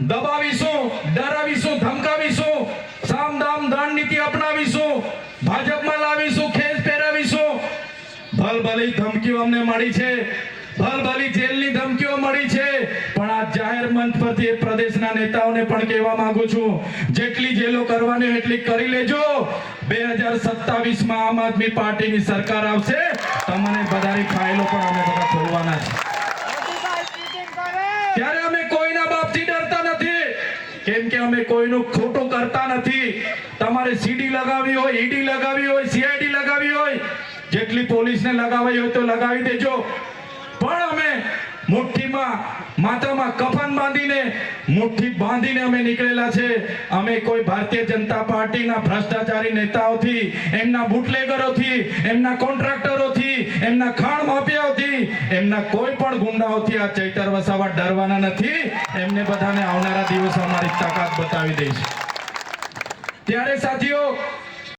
દબાવીશું ડરાવીશું ધમકાવીશું સામધામ દાન નીતિ અપનાવીશું ભાજપમાં લાવીશું ખેસ પહેરાવીશું. ભલભલી ધમકીઓ અમને મળી છે. ભલભલી જેલની ધમકીઓ મળી છે. પણ આ જાહેર મંચ પરથી પ્રદેશના નેતાઓને પણ કહેવા માંગુ છું જેટલી જેલો કરવાની એટલી કરી લેજો. બે હજાર સત્તાવીસમાં આમ આદમી પાર્ટીની સરકાર આવશે તમને બધાની ફાઇલો પણ અમે બધા ખોલવાના છે. ત્યારે અમે કેમ કે અમે કોઈનું ખોટું કરતા નથી. તમારે સીડી લગાવી હોય ઈડી લગાવી હોય સીઆઈડી લગાવી હોય, જેટલી પોલીસને લગાવી હોય તો લગાવી દેજો. પણ અમે મુઠ્ઠીમાં, માથામાં કફન બાંધીને, મુઠ્ઠી બાંધીને અમે નીકળેલા છે. અમે કોઈ ભારતીય જનતા પાર્ટીના ભ્રષ્ટાચારી નેતાઓથી, એમના બુટલેગરોથી એમના કોન્ટ્રાક્ટરોથી એમના ખાણ માફિયાઓથી એમના કોઈ પણ ગુંડાઓથી આ ચૈતર વસાવા ડરવાના નથી. એમને બધાને આવનારા દિવસો અમારી તાકાત બતાવી દઈશ. ત્યારે સાથીઓ